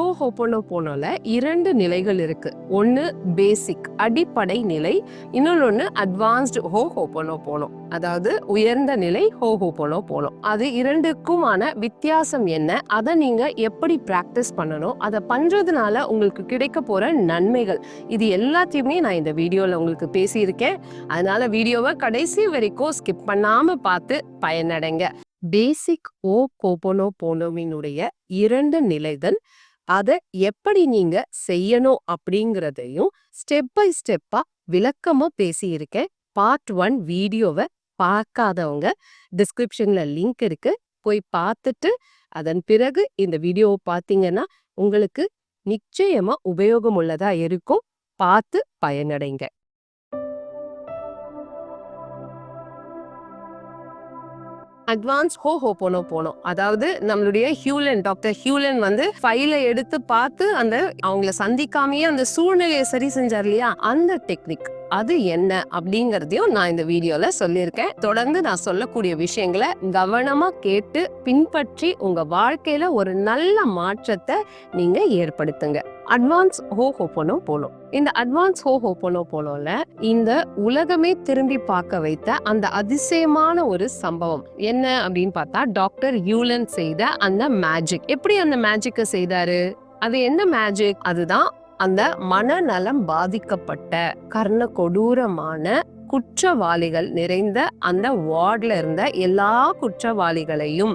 ஹோ ஹோப்போனோ போனோல இரண்டு நிலைகள் இருக்கு. ஒன்று பேசிக் அடிப்படை நிலை. இன்னொன்று அட்வான்ஸ்டு ஹோ ஹோப்போனோ போனோம். அதாவது உயர்ந்த நிலை ஹோ ஹோப்போனோ போனோம். அது இரண்டுக்குமான வித்தியாசம் என்ன? அதை நீங்க எப்படி பிராக்டிஸ் பண்ணணும்? அதை பண்றதுனால உங்களுக்கு கிடைக்க போற நன்மைகள். இது எல்லாத்தையுமே நான் இந்த வீடியோல உங்களுக்கு பேசியிருக்கேன். அதனால வீடியோவை கடைசி வரைக்கும் ஸ்கிப் பண்ணாம பார்த்து பயனடைங்க. பேசிக் ஓ கோபோனோ போனோவினுடைய இரண்டு நிலைகள் அதை எப்படி நீங்க செய்யணும் அப்படிங்கறதையும் ஸ்டெப் பை ஸ்டெப்பா விளக்கமா பேசியிருக்கேன். பார்ட் ஒன் வீடியோவை பார்க்காதவங்க டிஸ்கிரிப்ஷன்ல லிங்க் இருக்கு. போய் பார்த்துட்டு அதன் பிறகு இந்த வீடியோவை பார்த்தீங்கன்னா உங்களுக்கு நிச்சயமா உபயோகம் உள்ளதா இருக்கும். பார்த்து பயனடைங்க. அட்வான்ஸ் ஹோ ஹோ போனோம் போனோம் அதாவது நம்மளுடைய ஹியூலன் டாக்டர் ஹியூலன் வந்து ஃபைலை எடுத்து பார்த்து அந்த அவங்கள சந்திக்காமயே அந்த சூழ்நிலையை சரி செஞ்சார் இல்லையா? அந்த டெக்னிக். அது என்ன அப்படிங்கிறதையும் நான் இந்த வீடியோல சொல்லியிருக்கேன். தொடர்ந்து நான் சொல்லக்கூடிய விஷயங்களை கவனமா கேட்டு பின்பற்றி உங்க வாழ்க்கையில ஒரு நல்ல மாற்றத்தை நீங்க ஏற்படுத்துங்க. அட்வான்ஸ் ஹோ ஹோப்போனோ போனோம் இந்த அட்வான்ஸ் ஹோ ஹோப்போனோ போலோல இந்த உலகமே திரும்பி பார்க்க வைத்த அந்த அதிசயமான ஒரு சம்பவம். என்ன அப்படின்னு பார்த்தா டாக்டர் யூலன் செய்த அந்த மேஜிக் எப்படி அந்த மேஜிக்கை செய்தாரு? அது என்ன மேஜிக் அதுதான் அந்த மனநலம் பாதிக்கப்பட்ட கர்ண கொடூரமான குற்றவாளிகள் நிறைந்த அந்த வார்டில் இருந்த எல்லா குற்றவாளிகளையும்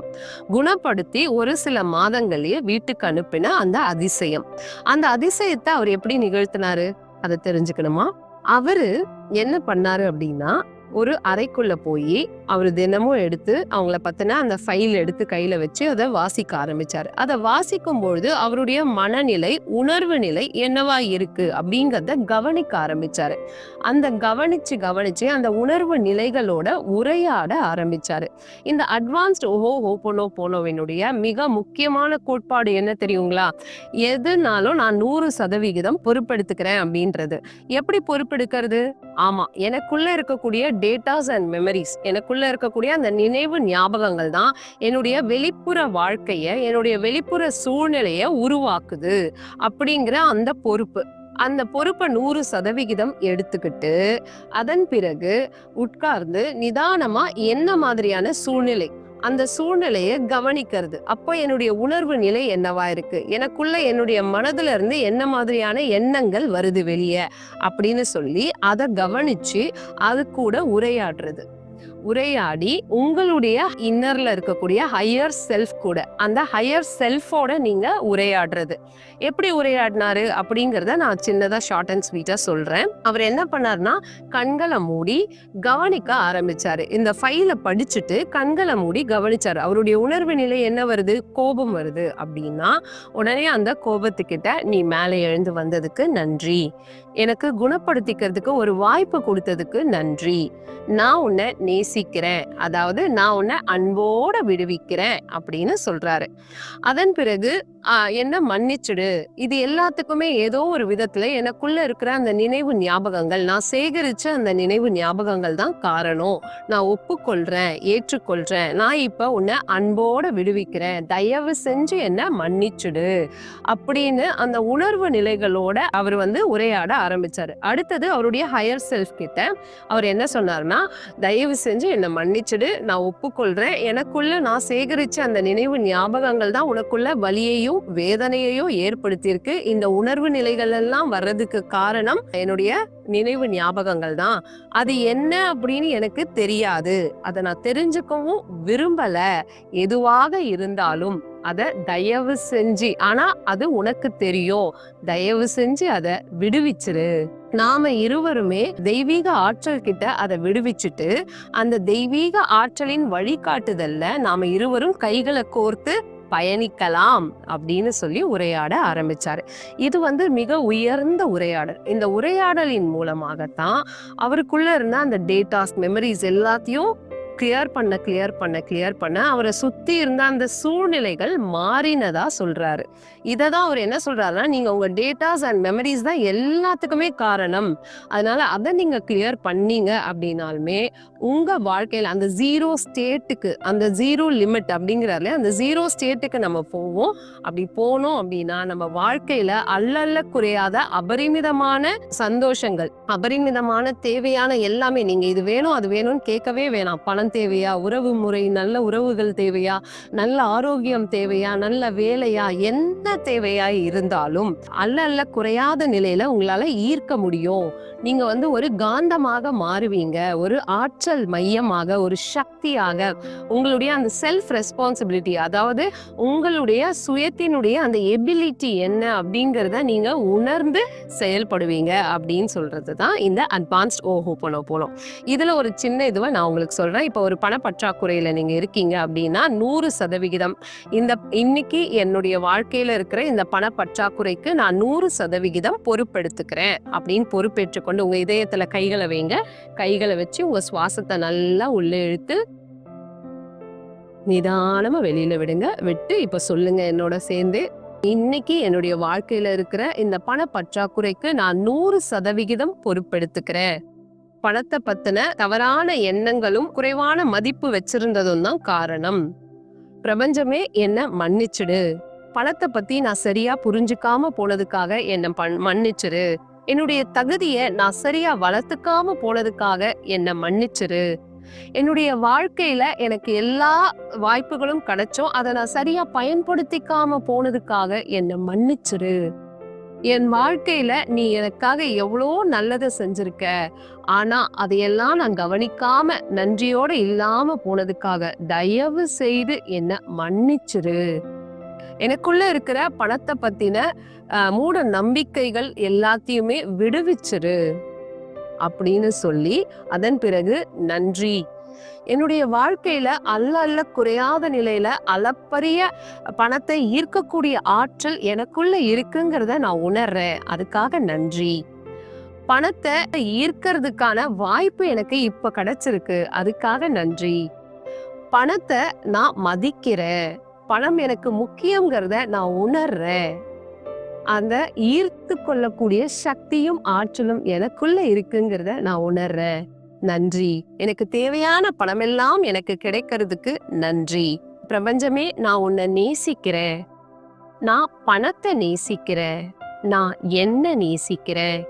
குணப்படுத்தி ஒரு சில மாதங்களையே வீட்டுக்கு அனுப்பின அந்த அதிசயம். அந்த அதிசயத்தை அவர் எப்படி நிகழ்த்தினாரு? அதை தெரிஞ்சுக்கணுமா? அவரு என்ன பண்ணாரு அப்படின்னா ஒரு அறைக்குள்ள போய் அவர் தினமும் எடுத்து அவங்கள பத்தின அந்த ஃபைல் எடுத்து கையில வச்சு அதை வாசிக்க ஆரம்பிச்சாரு. அதை வாசிக்கும் பொழுது அவருடைய மனநிலை உணர்வு நிலை என்னவா இருக்கு அப்படிங்கிறத கவனிக்க ஆரம்பிச்சாரு. அந்த கவனிச்சு கவனிச்சு அந்த உணர்வு நிலைகளோட உரையாட ஆரம்பிச்சாரு. இந்த அட்வான்ஸ்ட் ஓஹோ ஓப்போனோ போனோவினுடைய மிக முக்கியமான கோட்பாடு என்ன தெரியுங்களா? எதுனாலும் நான் நூறு சதவிகிதம் பொறுப்பெடுத்துக்கிறேன் அப்படின்றது. எப்படி பொறுப்பெடுக்கிறது? ஆமா எனக்குள்ள இருக்கக்கூடிய டேட்டாஸ் அண்ட் மெமரிஸ் எனக்குள்ள இருக்கக்கூடிய அந்த நினைவு ஞாபகங்கள் தான் என்னுடைய வெளிப்புற வாழ்க்கையை என்னுடைய வெளிப்புற சூழ்நிலையை உருவாக்குது அப்படிங்கிற அந்த பொறுப்பு. அந்த பொறுப்பை நூறு சதவிகிதம் எடுத்துக்கிட்டு அதன் பிறகு உட்கார்ந்து நிதானமாக என்ன மாதிரியான சூழ்நிலை அந்த சூழ்நிலையை கவனிக்கிறது. அப்போ என்னுடைய உணர்வு நிலை என்னவா இருக்கு? எனக்குள்ள என்னுடைய மனதுல இருந்து என்ன மாதிரியான எண்ணங்கள் வருது வெளியே? அப்படின்னு சொல்லி அதை கவனிச்சு அது கூட உரையாடுறது. உரையாடி உங்களுடைய இன்னர்ல இருக்கக்கூடிய ஹையர் செல்ஃப் கூட அந்த ஹையர் செல்ஃபோட நீங்க உரையாடுறது. எப்படி உரையாடினாரு அப்படிங்கிறத நான் சின்னதா ஷார்ட் அண்ட் ஸ்வீட்டா சொல்றேன். அவர் என்ன பண்ணார்னா கண்களை மூடி கவனிக்க ஆரம்பிச்சாரு. இந்த ஃபைலை படிச்சுட்டு கண்களை மூடி கவனிச்சாரு. அவருடைய உணர்வு நிலை என்ன வருது? கோபம் வருது அப்படின்னா உடனே அந்த கோபத்துக்கிட்ட நீ மேலே எழுந்து வந்ததுக்கு நன்றி. எனக்கு குணப்படுத்திக்கிறதுக்கு ஒரு வாய்ப்பு கொடுத்ததுக்கு நன்றி. நான் உன்னை நேசிக்கிறேன். அதாவது நான் உன்னை அன்போட விடுவிக்கிறேன் அப்படின்னு சொல்றாரு. அதன் பிறகு என்ன மன்னிச்சுடு. இது எல்லாத்துக்குமே ஏதோ ஒரு விதத்துல எனக்குள்ள இருக்கிற அந்த நினைவு ஞாபகங்கள் நான் சேகரிச்ச அந்த நினைவு ஞாபகங்கள் தான் காரணம். நான் ஒப்புக்கொள்றேன் ஏற்றுக்கொள்றேன். நான் இப்ப உன்னை அன்போட விடுவிக்கிறேன். தயவு செஞ்சு என்ன மன்னிச்சுடு. அப்படின்னு அந்த உணர்வு நிலைகளோட அவர் வந்து உரையாட ஆரம்பிச்சாரு. அடுத்தது அவருடைய ஹையர் செல்ஃப் கிட்ட அவர் என்ன சொன்னார்னா தயவு செஞ்சு என்னை மன்னிச்சிடு நான் ஒப்புக்கொள்றேன். எனக்குள்ள நான் சேகரிச்ச அந்த நினைவு ஞாபகங்கள் தான் உனக்குள்ள வலியையும் வேதனையையும் ஏற்படுத்தியிருக்கு. இந்த உணர்வு நிலைகள் எல்லாம் வர்றதுக்கு காரணம் என்னுடைய நினைவு ஞாபகங்கள் தான். அது என்ன அப்படின்னு எனக்கு தெரியாது. அதை நான் தெரிஞ்சுக்கவும் விரும்பல. எதுவாக இருந்தாலும் அதை தயவு செஞ்சு ஆனா அது உனக்கு தெரியும். தயவு செஞ்சு அதை விடுவிச்சிரு. நாம இருவருமே தெய்வீக ஆற்றல் கிட்ட அதை விடுவிச்சுட்டு அந்த தெய்வீக ஆற்றலின் வழிகாட்டுதல்ல நாம இருவரும் கைகளை கோர்த்து பயணிக்கலாம் அப்படின்னு சொல்லி உரையாட ஆரம்பிச்சாரு. இது வந்து மிக உயர்ந்த உரையாடல். இந்த உரையாடலின் மூலமாகத்தான் அவருக்குள்ள இருந்த அந்த டேட்டாஸ் மெமரிஸ் எல்லாத்தையும் கிளியர் பண்ண கிளியர் பண்ண கிளியர் பண்ண அவரை சுற்றி இருந்த அந்த சூழ்நிலைகள் மாறினதா சொல்றாரு. இதை தான் அவர் என்ன சொல்றாருன்னா நீங்க உங்க டேட்டாஸ் அண்ட் மெமரிஸ் தான் எல்லாத்துக்குமே காரணம். அதனால அதை நீங்க கிளியர் பண்ணீங்க அப்படின்னாலுமே உங்க வாழ்க்கையில் அந்த ஜீரோ ஸ்டேட்டுக்கு அந்த ஜீரோ லிமிட் அப்படிங்கிறாருல அந்த ஜீரோ ஸ்டேட்டுக்கு நம்ம போவோம். அப்படி போனோம் அப்படின்னா நம்ம வாழ்க்கையில அல்லல்ல குறையாத அபரிமிதமான சந்தோஷங்கள் அபரிமிதமான தேவையான எல்லாமே நீங்க இது வேணும் அது வேணும்னு கேட்கவே வேணாம். பணம் தேவையா? உறவு முறை நல்ல உறவுகள் தேவையா? நல்ல ஆரோக்கியம் தேவையா? நல்ல வேலையா? என்ன தேவையா இருந்தாலும் அல்ல அல்ல குறையாத நிலையில உங்களால ஈர்க்க முடியும். நீங்க வந்து ஒரு காந்தமாக மாறுவீங்க. ஒரு ஆற்றல் மையமாக ஒரு சக்தியாக உங்களுடைய அந்த செல்ஃப் ரெஸ்பான்சிபிலிட்டி அதாவது உங்களுடைய சுயத்தினுடைய அந்த எபிலிட்டி என்ன அப்படிங்கிறத நீங்க உணர்ந்து செயல்படுவீங்க அப்படின்னு சொல்றது தான் இந்த அட்வான்ஸ்ட் ஓஹோ போனோ போனோம் இதுல ஒரு சின்ன இதுவை நான் உங்களுக்கு சொல்றேன். இப்போ ஒரு பணப்பற்றாக்குறையில் நீங்கள் இருக்கீங்க அப்படின்னா நூறு சதவிகிதம். இந்த இன்னைக்கு என்னுடைய வாழ்க்கையில் இருக்கிற இந்த பணப்பற்றாக்குறைக்கு நான் நூறு சதவிகிதம் பொறுப்பெடுத்துக்கிறேன் அப்படின்னு பொறுப்பேற்றுக்கொண்டு உங்கள் இதயத்தில் கைகளை வைங்க. கைகளை வச்சு உங்கள் சுவாசத்தை நல்லா உள்ளே இழுத்து நிதானமாக வெளியில் விடுங்க. விட்டு இப்போ சொல்லுங்க என்னோட சேர்ந்து. இன்னைக்கு என்னுடைய வாழ்க்கையில இருக்கிற இந்த பண பற்றாக்குறைக்கு நான் நூறு சதவிகிதம் பொறுப்பெடுத்துக்கிறேன். பணத்தை பத்தின தவறான எண்ணங்களும் குறைவான மதிப்பு வச்சிருந்ததும் தான் காரணம். பிரபஞ்சமே என்ன மன்னிச்சிடு. பணத்தை பத்தி நான் சரியா புரிஞ்சுக்காம போனதுக்காக என்ன பண்- மன்னிச்சிரு. என்னுடைய தகுதியை நான் சரியா வளர்த்துக்காம போனதுக்காக என்ன மன்னிச்சிரு. என்னுடைய வாழ்க்கையில எனக்கு எல்லா வாய்ப்புகளும் கிடைச்சோம் அதை நான் சரியா பயன்படுத்திக்காம போனதுக்காக என்னை மன்னிச்சிரு. என் வாழ்க்கையில நீ எனக்காக எவ்வளோ நல்லதை செஞ்சிருக்க. ஆனா அதையெல்லாம் நான் கவனிக்காம நன்றியோட இல்லாம போனதுக்காக தயவு செய்து என்ன மன்னிச்சிரு. எனக்குள்ள இருக்கிற பணத்தை பத்தின மூட நம்பிக்கைகள் எல்லாத்தையுமே விடுவிச்சிரு. அப்படின்னு சொல்லி அதன் பிறகு நன்றி. என்னுடைய வாழ்க்கையில அல்ல அல்ல குறையாத நிலையில அளப்பரிய பணத்தை ஈர்க்கக்கூடிய ஆற்றல் எனக்குள்ள இருக்குங்கிறத நான் உணர்றேன். அதுக்காக நன்றி. பணத்தை ஈர்க்கிறதுக்கான வாய்ப்பு எனக்கு இப்ப கிடைச்சிருக்கு. அதுக்காக நன்றி. பணத்தை நான் மதிக்கிறேன். பணம் எனக்கு முக்கியங்கிறத நான் உணர்றேன். அந்த ஈர்த்து கொள்ளக்கூடிய சக்தியும் ஆற்றலும் எனக்குள்ள இருக்குங்கிறத நான் உணர்றேன். நன்றி. எனக்கு தேவையான பணமெல்லாம் எனக்கு கிடைக்கிறதுக்கு நன்றி. பிரபஞ்சமே நான் உன்னை நேசிக்கிறேன். நான் பணத்தை நேசிக்கிறேன். நான் என்ன நேசிக்கிறேன்.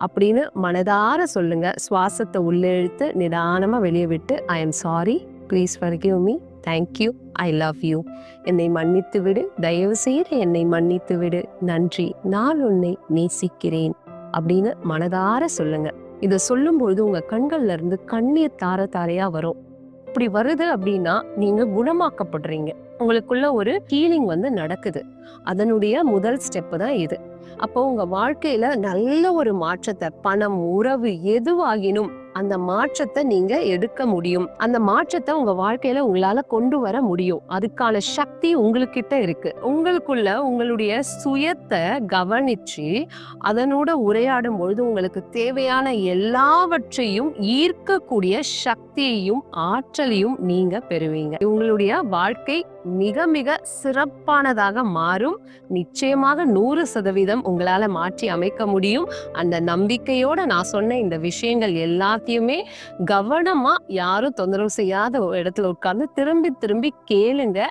அப்படின்னு மனதார சொல்லுங்க. சுவாசத்தை உள்ளெழுத்து நிதானமாக நிதானமா வெளியே விட்டு I am sorry please forgive me thank you I love you என்னை மன்னித்து விடு. தயவு செய்து என்னை மன்னித்து விடு. நன்றி. நான் உன்னை நேசிக்கிறேன். அப்படின்னு மனதார சொல்லுங்கள் இதை சொல்லும்பொழுது உங்க கண்கள்ல இருந்து கண்ணீர் தார தாரையா வரும். இப்படி வருது அப்படின்னா நீங்க குணமாக்கப்படுறீங்க. உங்களுக்குள்ள ஒரு ஹீலிங் வந்து நடக்குது. அதனுடைய முதல் ஸ்டெப்பு தான் இது. அப்போ உங்க வாழ்க்கையில நல்ல ஒரு மாற்றத்தை பணம் உறவு எதுவாகினும் அந்த மாற்றத்தை நீங்க எடுக்க முடியும். அந்த மாற்றத்தை உங்க வாழ்க்கையில உங்களால கொண்டு வர முடியும். அதுக்கான சக்தி உங்களுக்கிட்ட இருக்கு. உங்களுக்குள்ள உங்களுடைய சுயத்தை கவனிச்சு அதனோட உரையாடும் பொழுது உங்களுக்கு தேவையான எல்லாவற்றையும் ஈர்க்கக்கூடிய சக்தியையும் ஆற்றலையும் நீங்க பெறுவீங்க. உங்களுடைய வாழ்க்கை மிக மிக சிறப்பானதாக மாறும். நிச்சயமாக நூறு சதவீதம் உங்களால மாற்றி அமைக்க முடியும். அந்த நம்பிக்கையோட நான் சொன்ன இந்த விஷயங்கள் எல்லாத்தையும் கவனமா யாரும் தொந்தரவு செய்யாத இடத்துல உட்கார்ந்து திரும்பி திரும்பி கேளுங்க.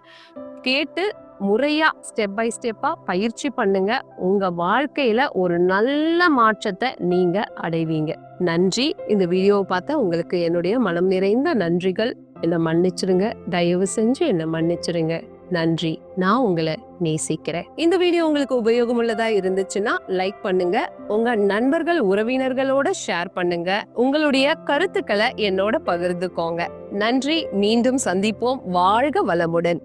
கேட்டு முறையா ஸ்டெப் பை ஸ்டெப்பா பயிற்சி பண்ணுங்க. உங்க வாழ்க்கையில ஒரு நல்ல மாற்றத்தை நீங்க அடைவீங்க. நன்றி. இந்த வீடியோவை பார்த்தா உங்களுக்கு என்னுடைய மனம் நிறைந்த நன்றிகள். என்னை மன்னிச்சிருங்க. தயவு செஞ்சு என்னை மன்னிச்சிருங்க. நன்றி. நான் உங்களை நேசிக்கிறேன். இந்த வீடியோ உங்களுக்கு உபயோகமுள்ளதா இருந்துச்சுன்னா லைக் பண்ணுங்க. உங்க நண்பர்கள் உறவினர்களோட ஷேர் பண்ணுங்க. உங்களுடைய கருத்துக்களை என்னோட பகிர்ந்துக்கோங்க. நன்றி. மீண்டும் சந்திப்போம். வாழ்க வளமுடன்.